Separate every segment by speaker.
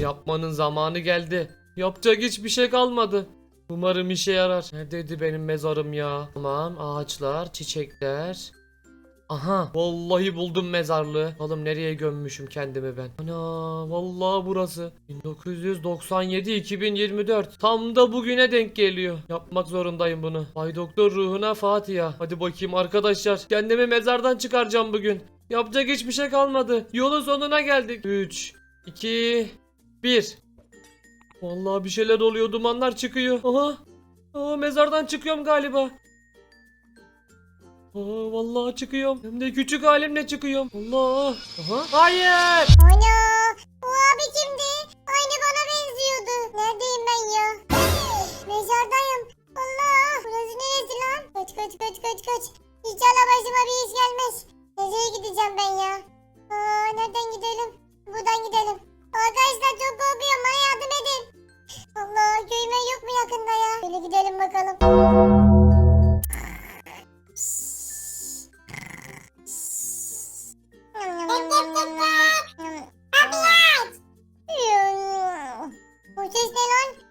Speaker 1: Yapmanın zamanı geldi. Yapacak hiçbir şey kalmadı. Umarım işe yarar. Neredeydi benim mezarım ya? Tamam ağaçlar, çiçekler. Aha vallahi buldum mezarlığı. Oğlum nereye gömmüşüm kendimi ben. Ana vallahi burası. 1997 2024. Tam da bugüne denk geliyor. Yapmak zorundayım bunu. Bay Doktor ruhuna Fatiha. Hadi bakayım arkadaşlar. Kendimi mezardan çıkaracağım bugün. Yapacak hiçbir şey kalmadı. Yolun sonuna geldik. 3 2 1 Vallahi bir şeyler oluyor. Dumanlar çıkıyor. Aha. Aa, mezardan çıkıyorum galiba. Aa, vallahi çıkıyorum. Hem de küçük halimle çıkıyorum. Allah. Aha. Hayır.
Speaker 2: Ana! O abi kimdi? Aynı bana benziyordu. Neredeyim ben ya? Mezardayım. Allah! Burası neresi lan? Kaç kaç kaç kaç kaç. İnşallah başıma bir iş gelmez. Nereye gideceğim ben ya? Aa, nereden gidelim? Buradan gidelim. Arkadaşlar çok korkuyorum. Bana yardım edin. Allah köyüme yok mu yakında ya? Şöyle gidelim bakalım. Bu ses ne lan?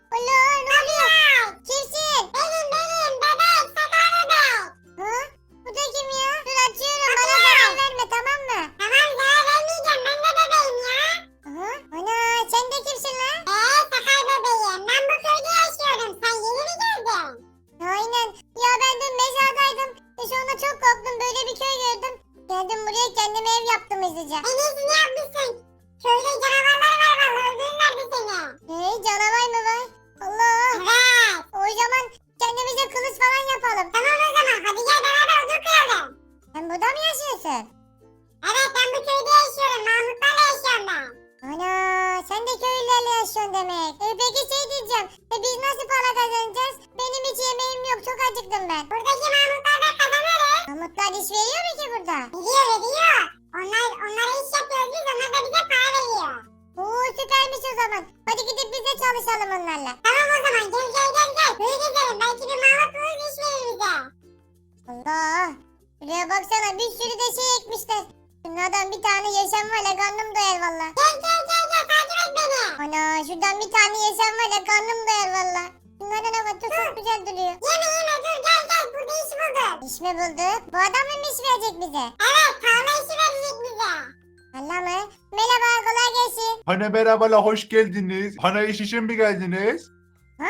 Speaker 2: İş mi bulduk? Bu adam mı iş verecek bize? Evet tarla işi verecek bize. Allah mı? Merhaba kolay gelsin.
Speaker 3: Hani merhabalar hoş geldiniz. Hani iş için mi geldiniz?
Speaker 2: E,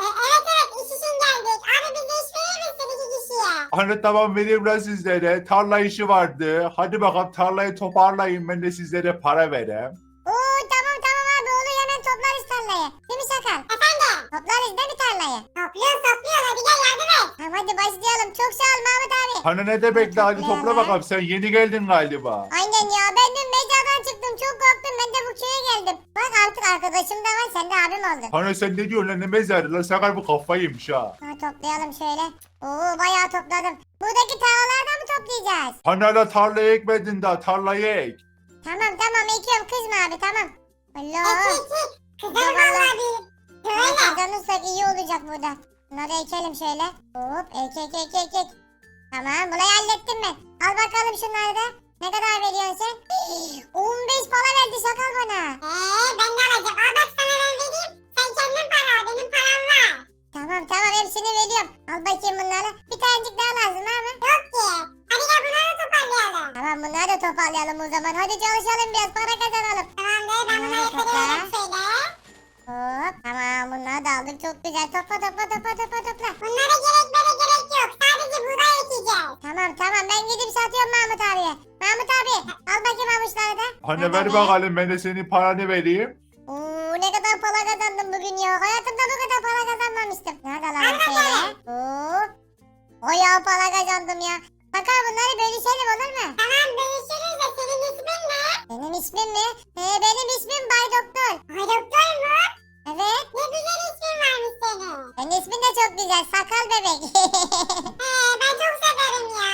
Speaker 2: evet evet iş için geldik. Abi bize iş verir misin iki kişiye?
Speaker 3: Hani tamam vereyim ben sizlere. Tarla işi vardı. Hadi bakalım tarlayı toparlayın ben de sizlere para vereyim.
Speaker 2: Oo tamam tamam abi olur hemen toplarız tarlayı. Değil mi Sakal? Efendim? Toplarız değil mi tarlayı? Topluyoruz topluyoruz hadi gel yardım et. Tamam hadi başlayalım. Çok sağ ol Mahmut abi.
Speaker 3: Hani ne demek la hadi topla bakalım sen yeni geldin galiba.
Speaker 2: Aynen ya ben dün mezardan çıktım. Çok korktum ben de bu köye geldim. Bak artık arkadaşım da var sen de abim oldun.
Speaker 3: Hani sen ne diyorsun lan ne mezarı lan sakar bu kafayıymış ha.
Speaker 2: Ha, toplayalım şöyle. Oo bayağı topladım. Buradaki tarlalardan mı toplayacağız?
Speaker 3: Hani hala tarlayı ekmedin daha tarlayı ek.
Speaker 2: Tamam tamam ekiyorum kızma abi tamam. Allah. Kızar vallahi bir. Böyle. Kazanırsak iyi olacak burada. Bunları ekelim şöyle. Hop ek ek ek ek ek. Tamam burayı hallettim ben. Al bakalım şunları da. Ne kadar veriyorsun sen? 15 para verdi sakal bana. Eee ben ne alacağım? Al bak sana ben vereyim. Sen kendin para al benim param var. Tamam tamam hepsini veriyorum. Al bakayım bunları. Bir tanecik daha lazım abi. Yok ki. Hadi gel bunları toparlayalım. Tamam bunları da toparlayalım o zaman. Hadi çalışalım biraz para kazanalım. Tamamdır ben bunları şöyle. Hop tamam bunları da aldık çok güzel. Topla topla topla topla topla. Bunlara gerek böyle gerek yok. Sadece buğday ekeceğiz. Tamam tamam ben gidip satıyorum Mahmut abiye. Mahmut abi al bakayım avuçları da. Nerede
Speaker 3: ver bakalım ben de senin paranı vereyim.
Speaker 2: Oo ne kadar para kazandım bugün ya. Hayatımda bu kadar para kazanmamıştım. Nerede lan bu şöyle? Oo. O ya para kazandım ya. Bakar bunları bölüşelim olur mu? Tamam bölüşürüz de senin ismin ne? Benim ismim mi? Ee, benim ismim Bay Doktor. Bay Doktor mu? Evet. Ne güzel ismin varmış senin. Senin ismin de çok güzel. Sakal bebek. Ee, ben çok severim ya.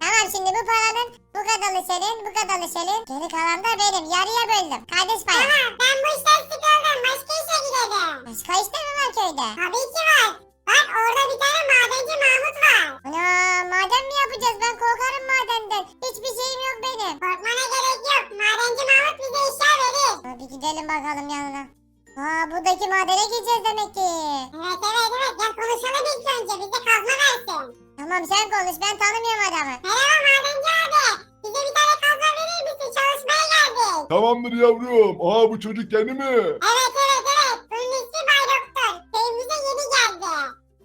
Speaker 2: Tamam şimdi bu paranın bu kadarı senin, bu kadarı senin. Geri kalan da benim. Yarıya böldüm. Kardeş payı. Tamam ben bu işten sıkıldım. Başka işe gidelim. Başka işte mi var köyde? Tabii ki var. Bak orada bir tane madenci Mahmut var. Ana maden mi yapacağız? Ben korkarım madenden. Hiçbir şeyim yok benim. Korkmana gerek yok. Madenci Mahmut bize işler verir. Hadi gidelim bakalım yanına. Aa buradaki madene gireceğiz demek ki.
Speaker 4: Evet evet evet gel konuşalım ilk önce bize kazma versin.
Speaker 2: Tamam sen konuş ben tanımıyorum adamı.
Speaker 4: Merhaba madenci abi. Bize bir tane kazma verir misin? Çalışmaya geldik.
Speaker 3: Tamamdır yavrum. Aa bu çocuk yeni mi?
Speaker 4: Evet.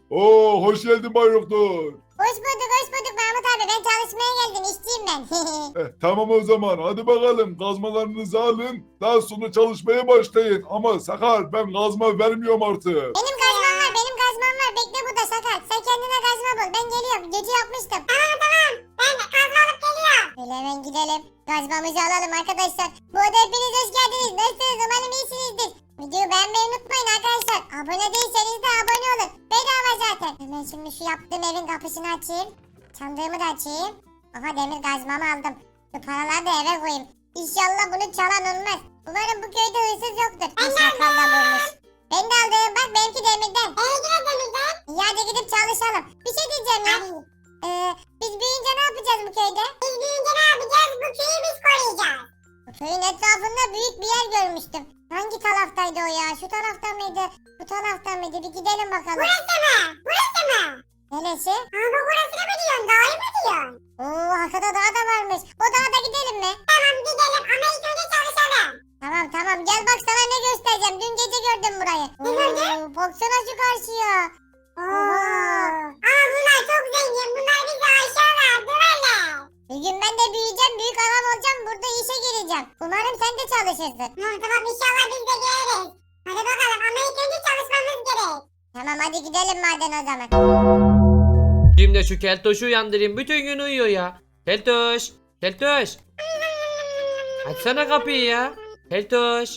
Speaker 3: Oo hoş geldin Bay Doktor.
Speaker 2: Hoş bulduk hoş bulduk Mahmut abi ben çalışmaya geldim işçiyim ben.
Speaker 3: Eh, tamam o zaman hadi bakalım kazmalarınızı alın. Daha sonra çalışmaya başlayın. Ama Sakar ben kazma vermiyorum artık.
Speaker 2: benim kazmam var benim kazmam var bekle burada Sakar. Sen kendine kazma bul ben geliyorum gece yapmıştım.
Speaker 4: Tamam tamam. Ben kazma alıp geliyorum.
Speaker 2: Öyle hemen gidelim. Gazmamızı alalım arkadaşlar. Bu arada hepiniz hoş geldiniz. Nasılsınız? Umarım iyisinizdir. Videoyu beğenmeyi unutmayın arkadaşlar. Abone değilseniz de abone olun. Bedava zaten. Hemen şimdi şu yaptığım evin kapısını açayım. Çandığımı da açayım. Aha demir gazmamı aldım. Şu paraları da eve koyayım. İnşallah bunu çalan olmaz. Umarım bu köyde hırsız yoktur. Bir şakal da bulmuş. Ben de aldım. Bak benimki demirden.
Speaker 4: Ee yine demirden.
Speaker 2: İyi hadi gidip çalışalım. Bir şey diyeceğim ya. Ee, biz büyüyünce ne yapacağız bu köyde?
Speaker 4: Biz büyüyünce ne yapacağız? Bu köyü biz koruyacağız.
Speaker 2: Bu Köyün etrafında büyük bir yer görmüştüm. Hangi taraftaydı o ya? Şu tarafta mıydı? Bu tarafta mıydı? Bir gidelim bakalım.
Speaker 4: Burası mı? Burası mı?
Speaker 2: Neresi?
Speaker 4: Ama burasını mı diyorsun? Dağı mı diyorsun?
Speaker 2: Oo arkada dağ da varmış. O dağa da gidelim mi?
Speaker 4: Tamam gidelim ama ilk önce çalışalım.
Speaker 2: Tamam tamam gel bak sana ne göstereceğim. Dün gece gördüm burayı.
Speaker 4: Ne gördün?
Speaker 2: Oo, baksana şu karşıya.
Speaker 4: Oo. Ama bunlar çok zengin. Bunlar bizi aşağılar. Döverler.
Speaker 2: Bir gün ben de büyüyeceğim. Büyük adam olacağım. Burada işe gireceğim. Umarım sen de çalışırsın. Gidelim maden o zaman.
Speaker 1: Şimdi şu keltoşu uyandırayım. Bütün gün uyuyor ya. Keltoş. Keltoş. Açsana kapıyı ya. Keltoş.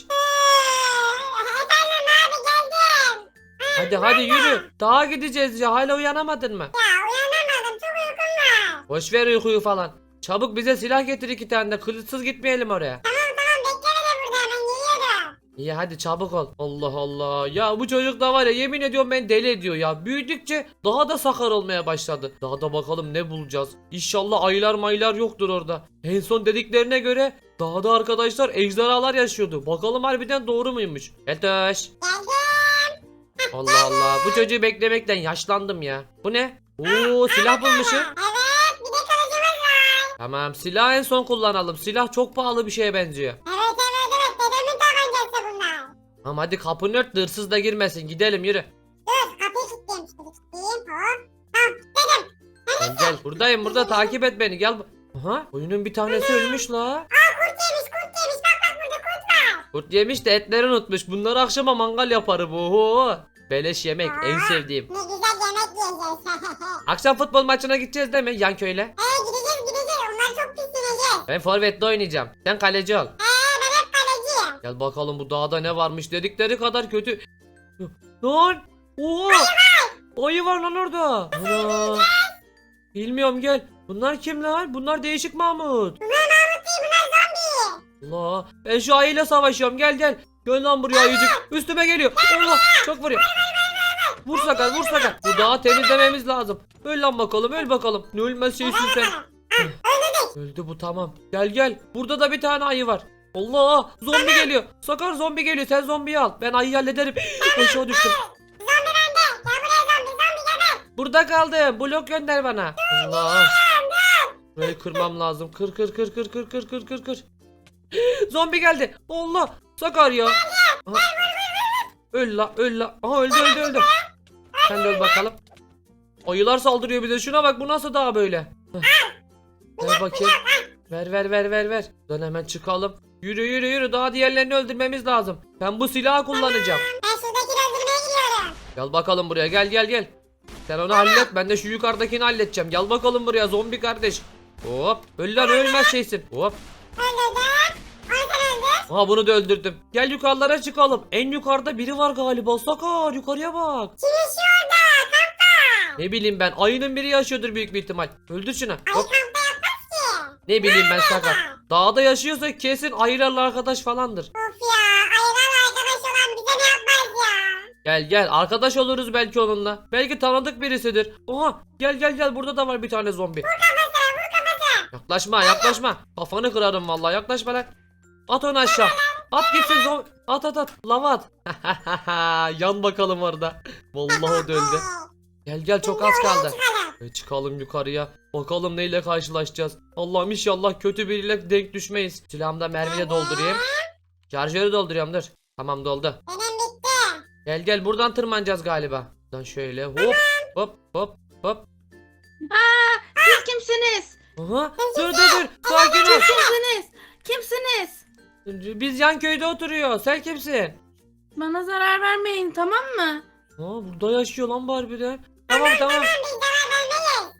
Speaker 1: Hadi hadi yürü. Dağa gideceğiz ya. Hala uyanamadın mı?
Speaker 4: Ya uyanamadım çok uykum var.
Speaker 1: Boş ver uykuyu falan. Çabuk bize silah getir iki tane de. Kılıçsız gitmeyelim oraya. İyi hadi çabuk ol. Allah Allah. Ya bu çocuk da var ya yemin ediyorum beni deli ediyor ya. Büyüdükçe daha da sakar olmaya başladı. Daha da bakalım ne bulacağız. İnşallah aylar maylar yoktur orada. En son dediklerine göre dağda arkadaşlar ejderhalar yaşıyordu. Bakalım harbiden doğru muymuş?
Speaker 4: Geldim.
Speaker 1: Allah Allah. Bu çocuğu beklemekten yaşlandım ya. Bu ne? Oo silah bulmuşum. Tamam silah en son kullanalım. Silah çok pahalı bir şeye benziyor. Ama hadi kapını ört de hırsız da girmesin. Gidelim yürü.
Speaker 4: Dur kapıyı kilitleyeyim şimdi kilitleyeyim hop. Tamam dedim.
Speaker 1: Gel gel buradayım burada takip et beni gel. Aha oyunun bir tanesi ölmüş la.
Speaker 4: Aa kurt yemiş kurt yemiş bak bak burada kurt var.
Speaker 1: Kurt yemiş de etleri unutmuş. Bunları akşama mangal yaparım. Oho. Beleş yemek en sevdiğim.
Speaker 4: Ne güzel yemek yiyeceğiz.
Speaker 1: Akşam futbol maçına gideceğiz değil mi yan köyle?
Speaker 4: Ee gideceğiz gideceğiz onlar çok pisleneceğiz.
Speaker 1: Ben forvetle oynayacağım. Sen kaleci ol.
Speaker 4: Ee.
Speaker 1: Gel bakalım bu dağda ne varmış dedikleri kadar kötü. Lan! Oha! Ayı var lan orada. Ana. Bilmiyorum gel. Bunlar kim lan? Bunlar değişik Mahmut.
Speaker 4: Bunlar Mahmut değil bunlar zombi.
Speaker 1: Allah. Ben şu ayıyla savaşıyorum. Gel gel. Gel lan buraya ayıcık. Üstüme geliyor. Allah. Çok vuruyor. Vur sakal vur sakal. Bu dağı temizlememiz lazım. Öl lan bakalım öl bakalım. Ne ölmez şeysin sen. Öldü bu tamam. Gel gel. Burada da bir tane ayı var. Allah zombi geliyor. Sakar zombi geliyor. Sen zombiyi al. Ben ayıyı hallederim. Aşağı düştüm.
Speaker 4: Zombi bende. Gel buraya zombi zombi gel.
Speaker 1: Burada kaldım. Blok gönder bana. Allah. Burayı kırmam lazım. Kır kır kır kır kır kır kır kır kır. Zombi geldi. Allah. Sakar ya. Aha. Öl la öl la. Aha öldü öldü öldü. Sen de öl bakalım. Ayılar saldırıyor bize. Şuna bak bu nasıl daha böyle. Heh. Ver bakayım. Ver ver ver ver ver. Buradan hemen çıkalım. Yürü yürü yürü. Daha diğerlerini öldürmemiz lazım. Ben bu silahı kullanacağım.
Speaker 4: Ben şuradakini öldürmeye gidiyorum.
Speaker 1: Gel bakalım buraya gel gel gel. Sen onu hallet ben de şu yukarıdakini halledeceğim. Gel bakalım buraya zombi kardeş. Hop öl lan ölmez şeysin. Hop.
Speaker 4: Öldürdüm.
Speaker 1: Aha bunu da öldürdüm. Gel yukarılara çıkalım. En yukarıda biri var galiba. Sakar yukarıya bak.
Speaker 4: Kim yaşıyor orada? Kampta.
Speaker 1: Ne bileyim ben ayının biri yaşıyordur büyük bir ihtimal. Öldür şunu. Hop.
Speaker 4: ki.
Speaker 1: Ne bileyim ben Sakar. Dağda yaşıyorsa kesin ayılarla arkadaş falandır.
Speaker 4: Of ya ayılarla arkadaş olan bize ne yapmaz ya.
Speaker 1: Gel gel arkadaş oluruz belki onunla. Belki tanıdık birisidir. Oha gel gel gel burada da var bir tane zombi.
Speaker 4: Kafasına vur kafasına.
Speaker 1: Yaklaşma yaklaşma. Kafanı kırarım vallahi yaklaşma lan. At onu aşağı. At gitsin zom. At at at. Lava at. Yan bakalım orada. Vallahi öldü. Gel gel çok az kaldı. E, çıkalım yukarıya. Bakalım neyle karşılaşacağız. Allah'ım inşallah kötü biriyle denk düşmeyiz. Silahımda mermiyle doldurayım. Şarjörü dolduruyorum dur. Tamam doldu.
Speaker 4: Benim bitti.
Speaker 1: Gel gel buradan tırmanacağız galiba. Buradan şöyle hop hop hop hop.
Speaker 5: Siz kimsiniz?
Speaker 1: Aha, dur dur dur. Sakin ol.
Speaker 5: Kimsiniz? Kimsiniz?
Speaker 1: Biz yan köyde oturuyor. Sen kimsin?
Speaker 5: Bana zarar vermeyin tamam mı?
Speaker 1: Aa, burada yaşıyor lan bu harbiden. Tamam tamam.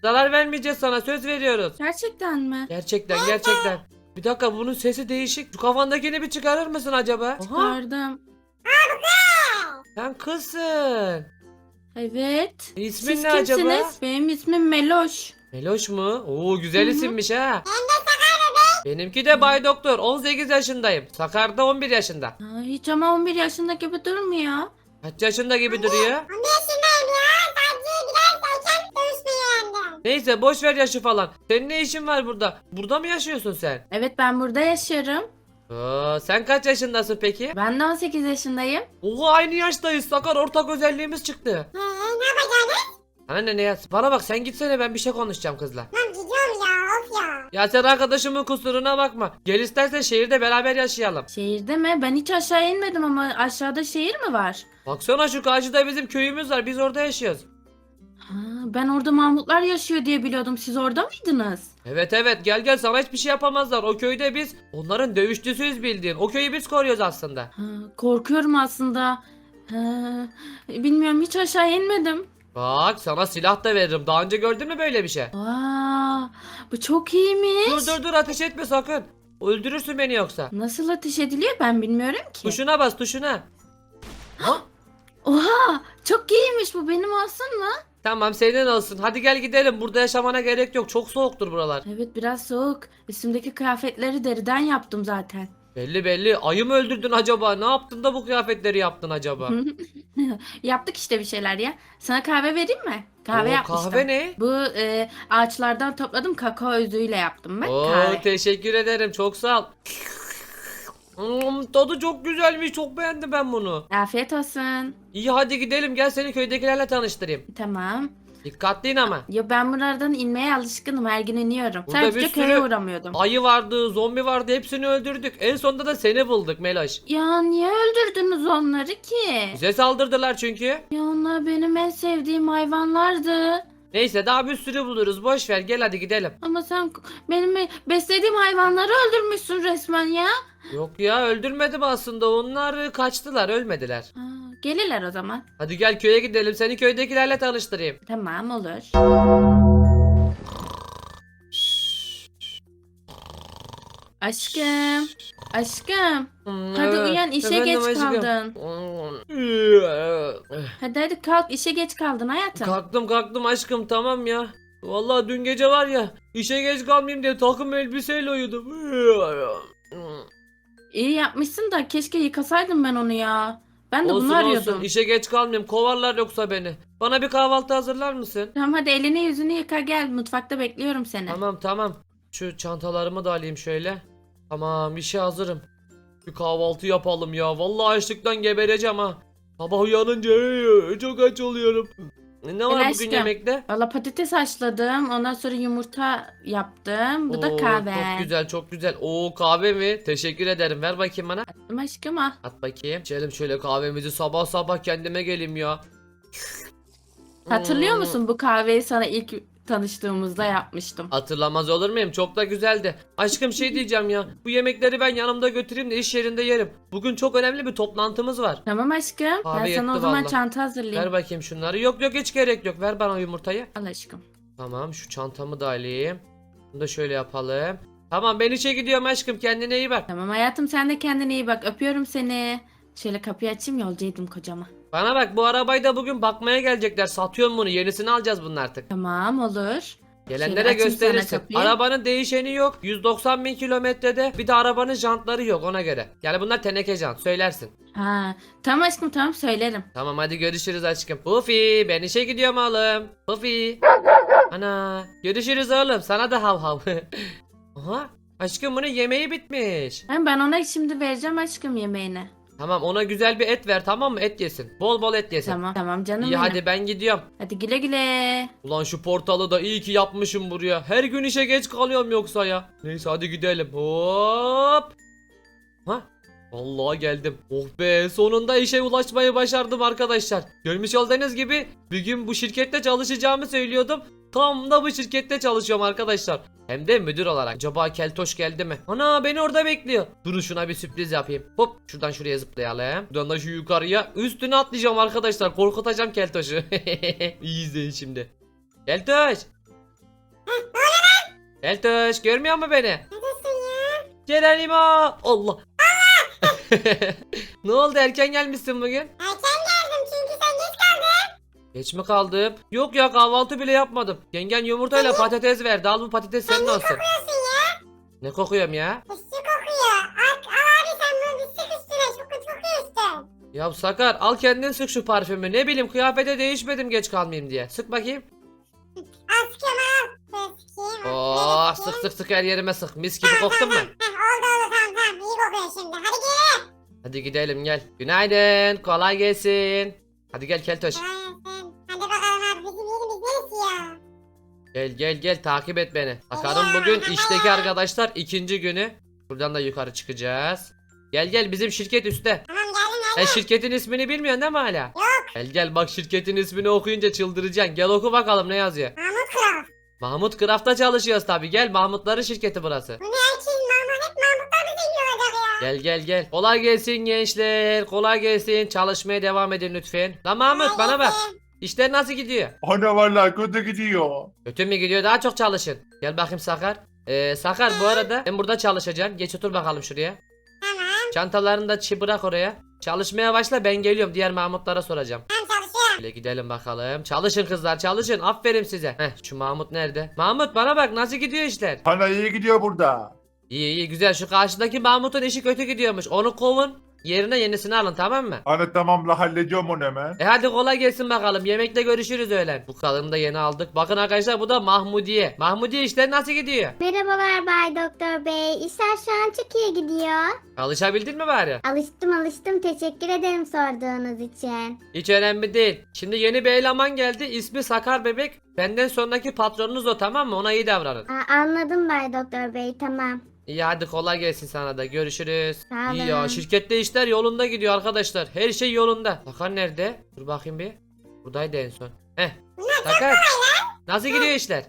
Speaker 1: Zarar vermeyeceğiz sana söz veriyoruz.
Speaker 5: Gerçekten mi?
Speaker 1: Gerçekten gerçekten. Bir dakika bunun sesi değişik. Şu kafandakini bir çıkarır mısın acaba? Aha,
Speaker 5: Çıkardım.
Speaker 1: sen kızsın.
Speaker 5: Evet.
Speaker 1: İsmin
Speaker 5: Siz
Speaker 1: ne
Speaker 5: kimsiniz?
Speaker 1: acaba?
Speaker 5: Benim ismim Meloş.
Speaker 1: Meloş mu? Oo güzel
Speaker 5: Hı hı.
Speaker 1: isimmiş ha. Benimki de Bay Doktor. 18 yaşındayım. Sakar da 11 yaşında.
Speaker 5: Aa, hiç ama 11 yaşında gibi durmuyor.
Speaker 1: Kaç yaşında gibi duruyor?
Speaker 4: 11 yaşındayım ya. Sadece giderseyken dövüşmeyendim.
Speaker 1: Neyse boş ver yaşı falan. Senin ne işin var burada? Burada mı yaşıyorsun sen?
Speaker 5: Evet ben burada yaşıyorum.
Speaker 1: Aa, sen kaç yaşındasın peki?
Speaker 5: Ben de 18 yaşındayım.
Speaker 1: Oha aynı yaştayız. Sakar ortak özelliğimiz çıktı.
Speaker 4: Ne yapacaksın?
Speaker 1: Anne ne ya? Bana bak sen gitsene ben bir şey konuşacağım kızla.
Speaker 4: Lan gidiyorum ya. Of ya.
Speaker 1: Ya sen arkadaşımın kusuruna bakma. Gel istersen şehirde beraber yaşayalım.
Speaker 5: Şehirde mi? Ben hiç aşağı inmedim ama aşağıda şehir mi var?
Speaker 1: Baksana şu karşıda bizim köyümüz var. Biz orada yaşıyoruz.
Speaker 5: Ha, ben orada Mahmutlar yaşıyor diye biliyordum. Siz orada mıydınız?
Speaker 1: Evet evet gel gel sana hiçbir şey yapamazlar. O köyde biz onların dövüşçüsüyüz bildiğin. O köyü biz koruyoruz aslında.
Speaker 5: Ha, korkuyorum aslında. Ha, bilmiyorum hiç aşağı inmedim.
Speaker 1: Bak sana silah da veririm. Daha önce gördün mü böyle bir şey?
Speaker 5: Aa, bu çok iyiymiş.
Speaker 1: Dur dur dur ateş etme sakın. Öldürürsün beni yoksa.
Speaker 5: Nasıl ateş ediliyor ben bilmiyorum ki.
Speaker 1: Tuşuna bas tuşuna. Ha?
Speaker 5: Oha çok iyiymiş bu benim olsun mu?
Speaker 1: Tamam senin olsun. Hadi gel gidelim. Burada yaşamana gerek yok. Çok soğuktur buralar.
Speaker 5: Evet biraz soğuk. Üstümdeki kıyafetleri deriden yaptım zaten.
Speaker 1: Belli belli. Ayı mı öldürdün acaba? Ne yaptın da bu kıyafetleri yaptın acaba?
Speaker 5: Yaptık işte bir şeyler ya. Sana kahve vereyim mi? Kahve
Speaker 1: Oo,
Speaker 5: yapmıştım.
Speaker 1: Kahve ne?
Speaker 5: Bu e, ağaçlardan topladım kakao özüyle yaptım ben
Speaker 1: Oo,
Speaker 5: kahve.
Speaker 1: teşekkür ederim. Çok sağ ol. Hmm, tadı çok güzelmiş. Çok beğendim ben bunu.
Speaker 5: Afiyet olsun.
Speaker 1: İyi hadi gidelim. Gel seni köydekilerle tanıştırayım.
Speaker 5: Tamam.
Speaker 1: Dikkatli in ama.
Speaker 5: Ya ben buralardan inmeye alışkınım. Her gün iniyorum.
Speaker 1: Burada bir
Speaker 5: Sadece
Speaker 1: sürü-
Speaker 5: köye uğramıyordum.
Speaker 1: Ayı vardı, zombi vardı. Hepsini öldürdük. En sonunda da seni bulduk Meloş.
Speaker 5: Ya niye öldürdünüz onları ki?
Speaker 1: Bize saldırdılar çünkü.
Speaker 5: Ya onlar benim en sevdiğim hayvanlardı.
Speaker 1: Neyse daha bir sürü buluruz. Boş ver. Gel hadi gidelim.
Speaker 5: Ama sen benim beslediğim hayvanları öldürmüşsün resmen ya.
Speaker 1: Yok ya öldürmedim aslında. Onlar kaçtılar, ölmediler.
Speaker 5: Ha, gelirler o zaman.
Speaker 1: Hadi gel köye gidelim. Seni köydekilerle tanıştırayım.
Speaker 5: Tamam olur. Aşkım. Aşkım. Hadi uyan işe
Speaker 1: Efendim
Speaker 5: geç
Speaker 1: aşkım.
Speaker 5: kaldın. Hadi hadi kalk işe geç kaldın hayatım.
Speaker 1: Kalktım kalktım aşkım tamam ya. Vallahi dün gece var ya işe geç kalmayayım diye takım elbiseyle uyudum.
Speaker 5: İyi yapmışsın da keşke yıkasaydım ben onu ya. Ben de
Speaker 1: olsun
Speaker 5: bunu arıyordum.
Speaker 1: olsun işe geç kalmayayım kovarlar yoksa beni. Bana bir kahvaltı hazırlar mısın?
Speaker 5: Tamam hadi elini yüzünü yıka gel mutfakta bekliyorum seni.
Speaker 1: Tamam tamam. Şu çantalarımı da alayım şöyle. Tamam işe hazırım. Bir kahvaltı yapalım ya. Vallahi açlıktan gebereceğim ha. Sabah uyanınca "Ey, çok aç oluyorum. Ne var bugün
Speaker 5: aşkım.
Speaker 1: yemekte?
Speaker 5: Valla patates haşladım. Ondan sonra yumurta yaptım. Bu da
Speaker 1: Oo,
Speaker 5: kahve.
Speaker 1: Çok güzel çok güzel. Oo kahve mi? Teşekkür ederim. Ver bakayım bana.
Speaker 5: Attım aşkım al.
Speaker 1: At bakayım. İçelim şöyle kahvemizi sabah sabah kendime geleyim ya.
Speaker 5: Hatırlıyor
Speaker 1: Hmm.
Speaker 5: musun bu kahveyi sana ilk tanıştığımızda yapmıştım.
Speaker 1: Hatırlamaz olur muyum? Çok da güzeldi. Aşkım şey diyeceğim ya. Bu yemekleri ben yanımda götüreyim de iş yerinde yerim. Bugün çok önemli bir toplantımız var.
Speaker 5: Tamam aşkım.
Speaker 1: Kahve
Speaker 5: ben sana o
Speaker 1: yetti
Speaker 5: zaman
Speaker 1: valla.
Speaker 5: çanta hazırlayayım.
Speaker 1: Ver bakayım şunları. Yok yok hiç gerek yok. Ver bana yumurtayı.
Speaker 5: Al aşkım.
Speaker 1: Tamam şu çantamı da alayım. Bunu da şöyle yapalım. Tamam ben işe gidiyorum aşkım. Kendine iyi bak.
Speaker 5: Tamam hayatım sen de kendine iyi bak. Öpüyorum seni. Şöyle kapıyı açayım yolcuydum kocama.
Speaker 1: Bana bak bu arabayı da bugün bakmaya gelecekler. Satıyorum bunu. Yenisini alacağız bunun artık.
Speaker 5: Tamam olur.
Speaker 1: Gelenlere
Speaker 5: açayım sana
Speaker 1: gösterirsin. Arabanın değişeni yok. 190 bin kilometrede. Bir de arabanın jantları yok ona göre. Yani bunlar teneke jant. Söylersin.
Speaker 5: Ha, tamam aşkım tamam söylerim.
Speaker 1: Tamam hadi görüşürüz aşkım. Pufi ben işe gidiyorum oğlum. Pufi. Ana görüşürüz oğlum. Sana da hav hav. Aha Aşkım bunun yemeği bitmiş.
Speaker 5: Ben ona şimdi vereceğim aşkım yemeğini.
Speaker 1: Tamam ona güzel bir et ver tamam mı? Et yesin. Bol bol et yesin.
Speaker 5: Tamam tamam canım
Speaker 1: İyi
Speaker 5: benim.
Speaker 1: hadi ben gidiyorum.
Speaker 5: Hadi güle güle.
Speaker 1: Ulan şu portalı da iyi ki yapmışım buraya. Her gün işe geç kalıyorum yoksa ya. Neyse hadi gidelim. Hop. Ha? Vallahi geldim. Oh be sonunda işe ulaşmayı başardım arkadaşlar. Görmüş olduğunuz gibi bir gün bu şirkette çalışacağımı söylüyordum. Tam da bu şirkette çalışıyorum arkadaşlar. Hem de müdür olarak. Acaba Keltoş geldi mi? Ana beni orada bekliyor. Durun şuna bir sürpriz yapayım. Hop şuradan şuraya zıplayalım. Buradan da şu yukarıya üstüne atlayacağım arkadaşlar. Korkutacağım Keltoş'u. İyi izleyin şimdi. Keltoş. Keltoş görmüyor mu beni?
Speaker 4: Ya?
Speaker 1: Gelenimo. Allah. ne oldu erken gelmişsin bugün?
Speaker 4: Geç
Speaker 1: mi kaldım? Yok ya kahvaltı bile yapmadım. Yengen yumurtayla patates verdi. Al bu patates senin olsun.
Speaker 4: Nasılsın ya?
Speaker 1: Ne kokuyorum ya?
Speaker 4: Fıstık kokuyor. Al, al abi sen bunu bir sık üstüne. Çok kötü kokuyorsun.
Speaker 1: Ya Sakar al kendin sık şu parfümü. Ne bileyim kıyafete değişmedim geç kalmayayım diye. Sık bakayım.
Speaker 4: Al sıkıyorum al. Şöyle sıkayım.
Speaker 1: Oo
Speaker 4: böyle
Speaker 1: sık sık sık her yerime sık. Mis gibi koktun mu?
Speaker 4: Heh, oldu oldu tamam tamam. İyi kokuyor şimdi. Hadi gel.
Speaker 1: Hadi gidelim gel. Günaydın. Kolay gelsin. Hadi gel Keltoş.
Speaker 4: Kolay
Speaker 1: Gel gel gel takip et beni. Bakalım bugün işteki arkadaşlar ikinci günü. Buradan da yukarı çıkacağız. Gel gel bizim şirket üstte.
Speaker 4: Tamam geldim
Speaker 1: Sen şirketin ismini bilmiyorsun değil mi hala?
Speaker 4: Yok.
Speaker 1: Gel gel bak şirketin ismini okuyunca çıldıracaksın. Gel oku bakalım ne yazıyor.
Speaker 4: Mahmut Kral.
Speaker 1: Mahmut Craft'ta çalışıyoruz tabi. Gel Mahmutların şirketi burası.
Speaker 4: Bu ne herkes Mahmut hep Mahmutlar mı zengin olacak ya?
Speaker 1: Gel gel gel. Kolay gelsin gençler. Kolay gelsin. Çalışmaya devam edin lütfen. Lan Mahmut bana bak. İşler nasıl gidiyor?
Speaker 3: Ana valla kötü gidiyor.
Speaker 1: Kötü mü gidiyor? Daha çok çalışın. Gel bakayım Sakar. Ee, Sakar bu arada sen burada çalışacaksın. Geç otur bakalım şuraya.
Speaker 4: Tamam.
Speaker 1: Çantalarını da çi- bırak oraya. Çalışmaya başla ben geliyorum. Diğer Mahmutlara soracağım.
Speaker 4: Tamam çalışıyorum.
Speaker 1: Şöyle gidelim bakalım. Çalışın kızlar çalışın. Aferin size. Heh şu Mahmut nerede? Mahmut bana bak nasıl gidiyor işler?
Speaker 3: Ana iyi gidiyor burada.
Speaker 1: İyi iyi güzel. Şu karşıdaki Mahmut'un işi kötü gidiyormuş. Onu kovun. Yerine yenisini alın tamam mı?
Speaker 3: Ana tamam la hallediyorum onu hemen.
Speaker 1: E hadi kolay gelsin bakalım. Yemekte görüşürüz öğlen. Bu kadını da yeni aldık. Bakın arkadaşlar bu da Mahmudiye. Mahmudiye işler nasıl gidiyor?
Speaker 6: Merhabalar Bay Doktor Bey. İşler şu an çok iyi gidiyor.
Speaker 1: Alışabildin mi bari?
Speaker 6: Alıştım alıştım. Teşekkür ederim sorduğunuz için.
Speaker 1: Hiç önemli değil. Şimdi yeni bir eleman geldi. İsmi Sakar Bebek. Benden sonraki patronunuz o tamam mı? Ona iyi davranın.
Speaker 6: Aa, anladım Bay Doktor Bey. Tamam.
Speaker 1: İyi hadi kolay gelsin sana da. Görüşürüz.
Speaker 6: Sağ
Speaker 1: İyi ya
Speaker 6: olun.
Speaker 1: şirkette işler yolunda gidiyor arkadaşlar. Her şey yolunda. Sakar nerede? Dur bakayım bir. Buradaydı en son. Heh. Sakar. Nasıl gidiyor işler?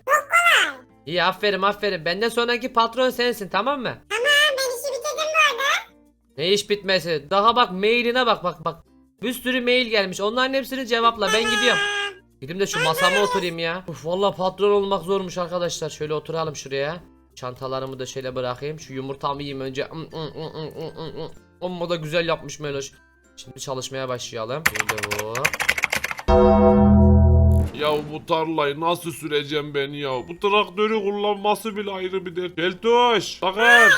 Speaker 1: İyi aferin aferin. Benden sonraki patron sensin tamam mı?
Speaker 4: Tamam ben işi bitirdim bu arada.
Speaker 1: Ne iş bitmesi? Daha bak mailine bak bak bak. Bir sürü mail gelmiş. Onların hepsini cevapla. Ben gidiyorum. Gideyim de şu masama oturayım ya. Uf valla patron olmak zormuş arkadaşlar. Şöyle oturalım şuraya. Çantalarımı da şöyle bırakayım. Şu yumurtamı yiyeyim önce. Mm, mm, mm, mm, mm, mm. Amma da güzel yapmış Meloş. Şimdi çalışmaya başlayalım. Böyle hop.
Speaker 7: Ya bu tarlayı nasıl süreceğim ben ya? Bu traktörü kullanması bile ayrı bir dert. Keltoş, Sakar.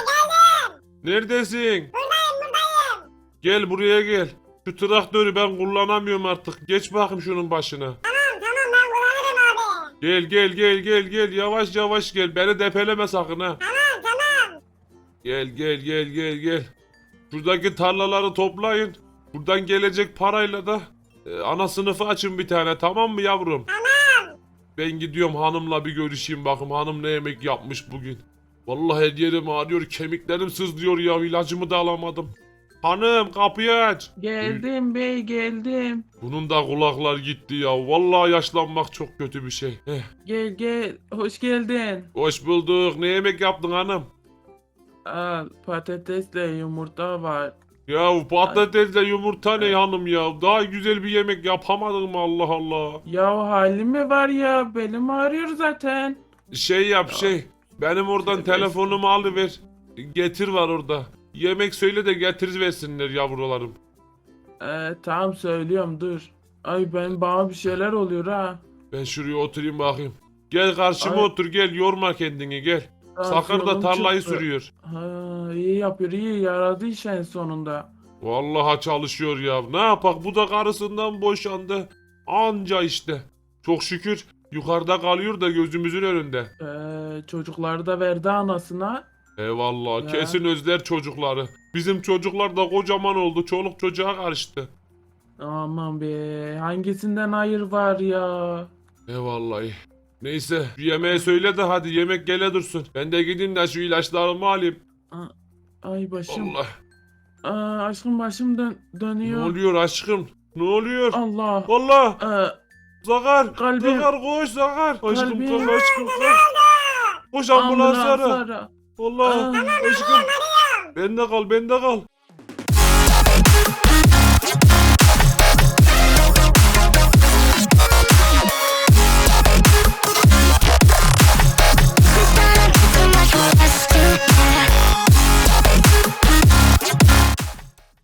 Speaker 7: Neredesin?
Speaker 4: Buradayım buradayım.
Speaker 7: Gel buraya gel. Şu traktörü ben kullanamıyorum artık. Geç bakayım şunun başına.
Speaker 4: Tamam tamam ben kullanırım abi.
Speaker 7: Gel gel gel gel gel. Yavaş yavaş gel. Beni depeleme sakın ha.
Speaker 4: Tamam tamam.
Speaker 7: Gel gel gel gel gel. Şuradaki tarlaları toplayın. Buradan gelecek parayla da e, ana sınıfı açın bir tane tamam mı yavrum?
Speaker 4: Tamam.
Speaker 7: Ben gidiyorum hanımla bir görüşeyim bakım hanım ne yemek yapmış bugün. Vallahi hediyelim ağrıyor kemiklerim sızlıyor ya ilacımı da alamadım. Hanım kapıyı aç.
Speaker 8: Geldim bey geldim.
Speaker 7: Bunun da kulaklar gitti ya. Vallahi yaşlanmak çok kötü bir şey. Eh,
Speaker 8: Gel gel hoş geldin.
Speaker 7: hoş bulduk. Ne yemek yaptın hanım?
Speaker 8: Al patatesle yumurta var.
Speaker 7: Ya patatesle yumurta ne hanım ya? Daha güzel bir yemek yapamadın mı Allah Allah?
Speaker 8: Ya halim mi var ya belim ağrıyor zaten.
Speaker 7: Şey yap
Speaker 8: Ya.
Speaker 7: şey. Benim oradan
Speaker 8: Evet.
Speaker 7: telefonumu alıver. Getir var orada. Yemek söyle de getir versinler yavrularım.
Speaker 8: Ee, tamam söylüyorum dur. Ay ben bana bir şeyler oluyor ha.
Speaker 7: Ben şuraya oturayım bakayım. Gel karşıma
Speaker 8: Ay.
Speaker 7: otur gel yorma kendini gel. Sakar da
Speaker 8: Tansiyonum
Speaker 7: tarlayı
Speaker 8: çıktı.
Speaker 7: sürüyor.
Speaker 8: Ha, iyi yapıyor iyi yaradı iş en sonunda.
Speaker 7: Vallahi çalışıyor ya. Ne yapak bu da karısından boşandı. Anca işte. Çok şükür yukarıda kalıyor da gözümüzün önünde.
Speaker 8: Ee, çocukları da verdi anasına.
Speaker 7: Eyvallah
Speaker 8: Ya.
Speaker 7: kesin özler çocukları. Bizim çocuklar da kocaman oldu. Çoluk çocuğa karıştı.
Speaker 8: Aman be hangisinden hayır var ya.
Speaker 7: Eyvallah. Neyse şu yemeği söyle de hadi yemek gele dursun. Ben de gideyim de şu ilaçlarımı alayım.
Speaker 8: Ay başım.
Speaker 7: Allah.
Speaker 8: Aa, aşkım başım dön
Speaker 7: Ne
Speaker 8: dönüyor.
Speaker 7: oluyor aşkım? Ne oluyor?
Speaker 8: Allah.
Speaker 7: Allah.
Speaker 8: Ee,
Speaker 7: Zakar.
Speaker 8: Kalbim.
Speaker 7: Zakar koş Zakar. Aşkım
Speaker 8: Kalbim.
Speaker 7: kalk aşkım. Koş ambulans
Speaker 8: ambulans
Speaker 7: ara.
Speaker 8: ara.
Speaker 7: Allah. Aşkım. Bende kal bende kal.